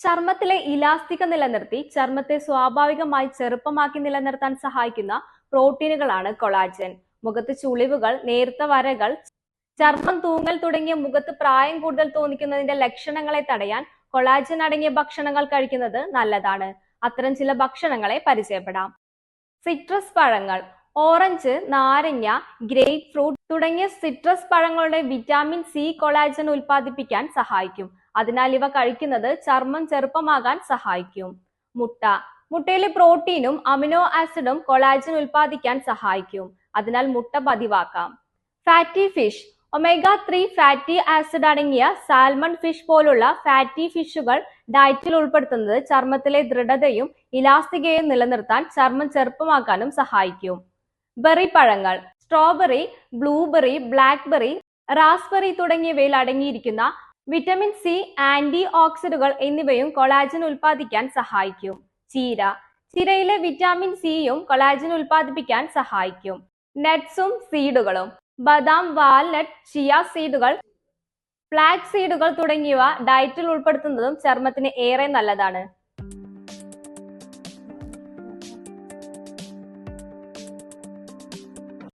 ചർമ്മത്തിലെ ഇലാസ്തിക നിലനിർത്തി ചർമ്മത്തെ സ്വാഭാവികമായി ചെറുപ്പമാക്കി നിലനിർത്താൻ സഹായിക്കുന്ന പ്രോട്ടീനുകളാണ് കൊളാജൻ. മുഖത്ത് ചുളിവുകൾ നേർത്ത വരകൾ ചർമ്മം തൂങ്ങൽ തുടങ്ങിയ മുഖത്ത് പ്രായം കൂടുതൽ തോന്നിക്കുന്നതിന്റെ ലക്ഷണങ്ങളെ തടയാൻ കൊളാജൻ അടങ്ങിയ ഭക്ഷണങ്ങൾ കഴിക്കുന്നത് നല്ലതാണ്. അത്തരം ചില ഭക്ഷണങ്ങളെ പരിചയപ്പെടാം. സിട്രസ് പഴങ്ങൾ ഓറഞ്ച് നാരങ്ങ ഗ്രേപ്പ് ഫ്രൂട്ട് തുടങ്ങിയ സിട്രസ് പഴങ്ങളുടെ വിറ്റാമിൻ സി കൊളാജൻ ഉൽപ്പാദിപ്പിക്കാൻ സഹായിക്കും. അതിനാൽ ഇവ കഴിക്കുന്നത് ചർമ്മം ചെറുപ്പമാകാൻ സഹായിക്കും. മുട്ട. മുട്ടയിലെ പ്രോട്ടീനും അമിനോ ആസിഡും കൊളാജൻ ഉൽപ്പാദിക്കാൻ സഹായിക്കും. അതിനാൽ മുട്ട പതിവാക്കാം. Fatty fish. Omega three fatty acid അടങ്ങിയ സാൽമൺ ഫിഷ് പോലുള്ള ഫാറ്റി ഫിഷുകൾ ഡയറ്റിൽ ഉൾപ്പെടുത്തുന്നത് ചർമ്മത്തിലെ ദൃഢതയും ഇലാസ്തികയും നിലനിർത്താൻ ചർമ്മം ചെറുപ്പമാക്കാനും സഹായിക്കും. ബെറി പഴങ്ങൾ. സ്ട്രോബെറി ബ്ലൂബെറി ബ്ലാക്ക്ബെറി റാസ്ബെറി തുടങ്ങിയവയിൽ അടങ്ങിയിരിക്കുന്ന വിറ്റമിൻ സി ആന്റി ഓക്സിഡുകൾ എന്നിവയും കൊളാജൻ ഉൽപ്പാദിക്കാൻ സഹായിക്കും. ചീര. ചിരയിലെ വിറ്റാമിൻ സിയും കൊളാജൻ ഉൽപ്പാദിപ്പിക്കാൻ സഹായിക്കും. നട്ട്സും സീഡുകളും ബദാം വാൽനട്ട് ചിയ സീഡുകൾ ഫ്ലാക്സ് സീഡുകൾ തുടങ്ങിയവ ഡയറ്റിൽ ഉൾപ്പെടുത്തുന്നതും ചർമ്മത്തിന് ഏറെ നല്ലതാണ്.